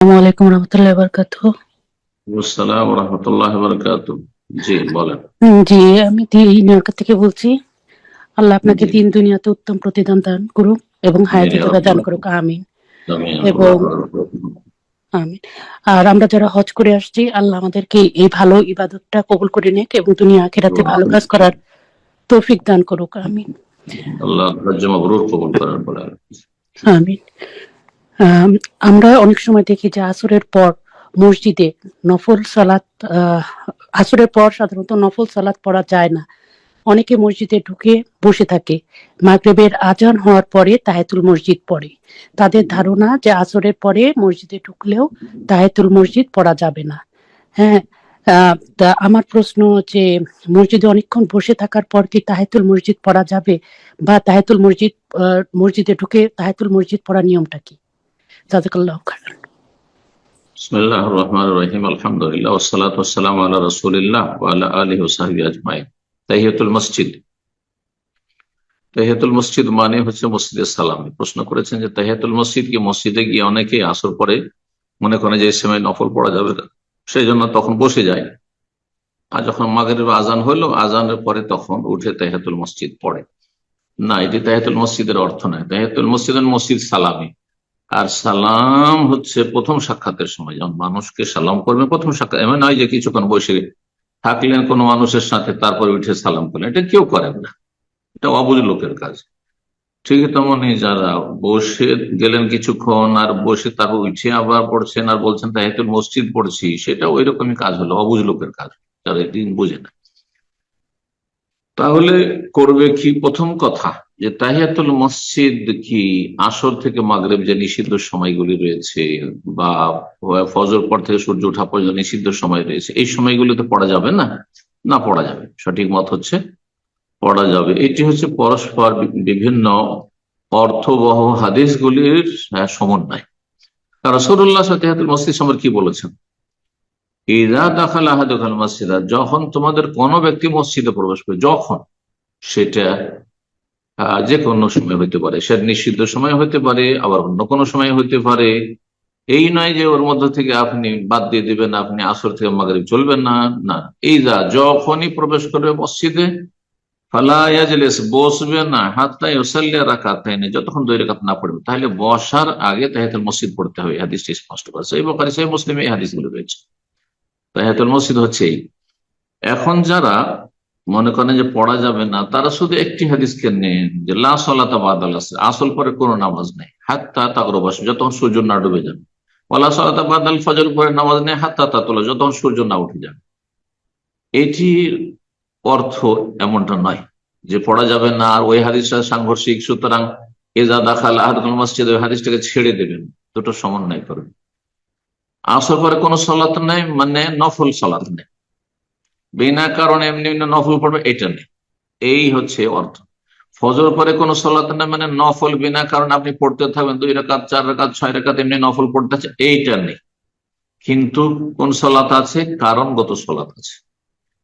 আসসালামু আলাইকুম রহমতুল্লাহ বরকাত আসসালাম রহমতুল্লাহ বরকাত জি বলেন। জি আমি ঢাকা থেকে বলছি আল্লাহ আপনাকে দিন দুনিয়াতে উত্তম প্রতিদান দান করুক এবং হায়াতে দান করুক আমিন। এবং- আমিন। আর আমরা যারা হজ করে আসছি আল্লাহ আমাদেরকে এই ভালো ইবাদতটা কবুল করে নেক এবং দুনিয়া আখেরাতে ভালো কাজ করার তৌফিক দান করুক আমিন। আল্লাহ মাবরুর কবুল আমিন। আম, আমরা অনেক সময় দেখি যে আসরের পর মসজিদে নফল সালাত আসরের পর সাধারণত নফল সালাত পড়া যায় না। অনেকে মসজিদে ঢুকে বসে থাকে। মাগরেবের আজান হওয়ার পরে তাহেতুল মসজিদ পড়ে। তাদের ধারণা যে আসরের পরে মসজিদে ঢুকলেও তাহেতুল মসজিদ পড়া যাবে না। হ্যাঁ তা আমার প্রশ্ন যে মসজিদে অনেকক্ষণ বসে থাকার পর কি তাহেতুল মসজিদ পড়া যাবে? বা তাহেতুল মসজিদ মসজিদে ঢুকে তাহেতুল মসজিদ পড়ার নিয়মটা কি? মসজিদ মসজিদ মানে হচ্ছে সালাম। প্রশ্ন করেছেন যে তাহিয়াতুল মসজিদ কি মসজিদে গিয়ে অনেকে আসর পরে মনে করেন যে এই সময় নফল পড়া যাবে না। সেই জন্য তখন বসে যায়। আর যখন মাগরের আজান হলো আজানের পরে তখন উঠে তাহিয়াতুল মসজিদ পড়ে। না, এটি তাহিয়াতুল মসজিদের অর্থ নয়। তাহিয়াতুল মসজিদের মসজিদ সালামি। আর সালাম হচ্ছে প্রথম সাক্ষাতের সময়। যখন মানুষকে সালাম করবে, প্রথম সাক্ষাৎ, এমন নয় যে কিছুক্ষণ বসে থাকলেন কোনো মানুষের সাথে, তারপরে উঠে সালাম করলেন। এটা কেউ করেন না। এটা অবুঝ লোকের কাজ। ঠিক তেমনই যারা বসে গেলেন কিছুক্ষণ আর বসে তারপর উঠে আবার পড়ছেন আর বলছেন, তাহিয়াতুল মসজিদ পড়ছি। সেটা ওই রকমই কাজ হলো অবুঝ লোকের কাজ। যারা এদিন বোঝে না। তাহলে করবে কি প্রথম কথা? যে তাহিয়াতুল মসজিদ কি আসর থেকে মাগরেব যে নিষিদ্ধ সময়গুলি রয়েছে বা ফজর পর থেকে সূর্য ওঠা পর্যন্ত নিষিদ্ধ সময় রয়েছে এই সময়গুলিতে পড়া যাবে না? না পড়া যাবে। সঠিক মত হচ্ছে পড়া যাবে। এটি হচ্ছে পরস্পর বিভিন্ন অর্থবহ হাদিসগুলির আহ, সমন্বয়। রসুল্লাহ তাহিয়াতুল মসজিদ সম্পর্কে কি বলেছেন? ইদা দাখাল আহাদুল মসজিদা যখন তোমাদের কোনো ব্যক্তি মসজিদে প্রবেশ করে যখন সেটা যে কোনো সময় হইতে পারে। সেটা নিষিদ্ধ সময় হতে পারে, আবার অন্য কোনো সময় হইতে পারে। এই নয় যে ওর মধ্য থেকে আপনি বাদ দিয়ে দিবেন, আপনি আসর থেকে মাগরিব চলবেন না না। এই যা, যখনই প্রবেশ করবে মসজিদে ফালায়াজলেস বসবে না হাতটাই ওসাল্লিয়া রাখাত না যতক্ষণ দুই রেখাত না পড়বে, তাহলে বসার আগে তাহিয়াতুল মসজিদ পড়তে হবে। হাদিসটি স্পষ্ট করেছে এই বকারি সেই মুসলিম এই হাদিসগুলো রয়েছে। তাহিয়াতুল মসজিদ হচ্ছে এই। এখন যারা মনে করেন যে পড়া যাবে না, তারা শুধু একটি হাদিসকে নেন যে, লা সলাতা বাদাল আসল পরে কোনো নামাজ নেই। হাত্তা তাকরবাস যতক্ষণ সূর্য না ডুবে যাবে। ওলা সলাতা বাদাল ফজর পরে নামাজ নেই, হাত্তা তাতলা, যতক্ষণ সূর্য না উঠে যাবে। এটির অর্থ এমনটা নয় যে পড়া যাবে না, আর ওই হাদিসটা সাংঘর্ষিক, সুতরাং এজা দাখাল আহাদুল মসজিদ ওই হাদিসটাকে ছেড়ে দেবেন, দুটো সমন্বয় করবেন। আসর পরে কোনো সলাত নেই মানে নফল সলাত নেই। বিনা কারণে এমনি এমনি নফল পড়বে এটা নেই। এই হচ্ছে অর্থ। ফজর পরে কোনো সলাত না মানে নফল বিনা কারণে আপনি পড়তে থাকবেন, দুই রেখাত চার রেখাত ছয় রেখাত এমনি নফল পড়তে আছে, এইটা নেই। কিন্তু কোন সলাত আছে? কারণগত সলাত আছে।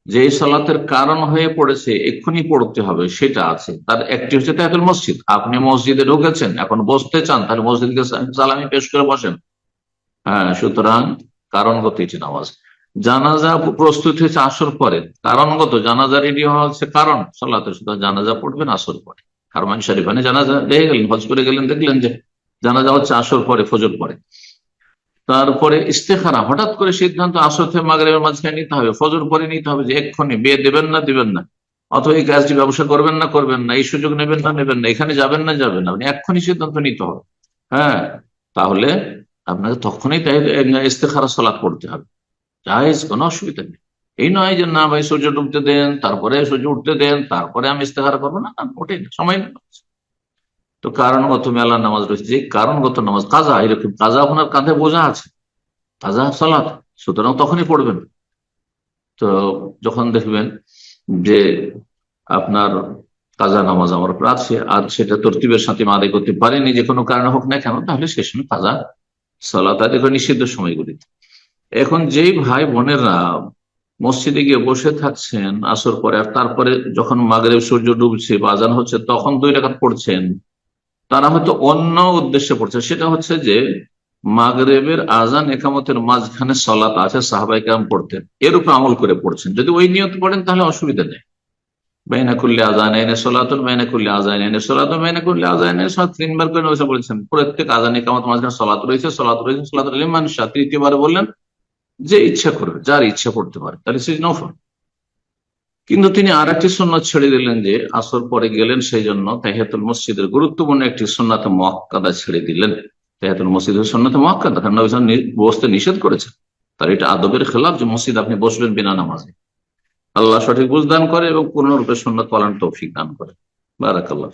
যে সলাতের কারণ হয়ে পড়েছে, এক্ষুনি পড়তে হবে, সেটা আছে। তার একটি হচ্ছে তাহাতুল মসজিদ। আপনি মসজিদে ঢুকেছেন, এখন বসতে চান, তাহলে মসজিদকে সালামি পেশ করে বসেন। হ্যাঁ সুতরাং কারণগত এটি নামাজ। জানাজা প্রস্তুত হয়েছে আসর পরে। কারণগত জানাজা রেডি হওয়া হচ্ছে কারণ। সলাতে সুতরাং জানাজা পড়বেন আসর পরে। হারমান শরীফানে জানাজা দেখে গেলেন হজ করে গেলেন, দেখলেন যে জানাজা হচ্ছে আসর পরে, ফজর পরে। তারপরে ইস্তেখারা, হঠাৎ করে সিদ্ধান্ত আসর থেকে মাগরেবের মাঝখানে নিতে হবে, ফজর পরে নিতে হবে যে এক্ষুনি, বিয়ে দেবেন না, দিবেন না। অথবা এই কাজটি ব্যবসা করবেন না করবেন না, এই সুযোগ নেবেন না নেবেন না, এখানে যাবেন না যাবেন না আপনি এক্ষুনি সিদ্ধান্ত নিতে হবে। হ্যাঁ তাহলে আপনাকে তখনই তাই ইস্তেখারা সলাৎ পড়তে হবে। জাহেজ কোনো অসুবিধা নেই। এই নয় যে, না ভাই, সূর্য ডুবতে দেন, তারপরে সূর্য উঠতে দেন, তারপরে আমি ইস্তেখারা করব। না না, ওঠেই না, সময় নেই। তো কারণগত মেলা নামাজ রয়েছে, যে কারণগত নামাজ, কাজা এরকম কাজা আপনার কাঁধে বোঝা আছে। কাজা সালাত, সুতরাং তখনই পড়বেন। তো যখন দেখবেন যে আপনার কাজা নামাজ আমার উপর আছে, আর সেটা তরতিবের সাথে আদায় করতে পারেনি যে কোনো কারণে হোক না কেন, তাহলে সে সময় কাজা সালাত আদায় করে নিষিদ্ধ সময়গুলিতে। এখন যেই ভাই বোনেরা মসজিদে গিয়ে বসে থাকছেন আসর পরে, আর তারপরে যখন মাগরেব সূর্য ডুবছে বাজান হচ্ছে, তখন দুই রেখাত পড়ছেন, তারা হয়তো অন্য উদ্দেশ্যে পড়ছে। সেটা হচ্ছে যে মাগরেবের আজান একামতের মাঝখানে সলাত আছে সাহাবাই কাম পড়তেন। এর আমল করে পড়ছেন। যদি ওই নিয়ত পড়েন তাহলে অসুবিধা নেই। বাইনা করলে আজান, এনে সোলাতুন বাইনা করলে আজান, এনে সোলাতুন বাইনা করলে আজান, এনে সোলাত তিনবার করে বলেছেন প্রত্যেক আজান একামত মাঝখানে সলাত রয়েছে সলাত রয়েছে সলাত রয়েছে মানুষ। তৃতীয়বারে বললেন যে ইচ্ছা করবে যার ইচ্ছা পড়তে পারে, তাহলে সে নফল কিন্তু তিনি আর একটি সন্ন্যত ছেড়ে দিলেন যে, আসর পরে গেলেন সেই জন্য তাহিয়াতুল মসজিদের গুরুত্বপূর্ণ একটি সন্ন্যতে মক্কাদা ছেড়ে দিলেন। তাহিয়াতুল মসজিদের সন্ন্যতে মক্কাদা কারণ নবী বসতে নিষেধ করেছেন। তার এটা আদবের খেলাফ যে মসজিদ আপনি বসবেন বিনা নামাজে। আল্লাহ সঠিক বুঝদান করে এবং পূর্ণরূপে সন্ন্যত পালন তৌফিক দান করে। বারাকাল্লাহ।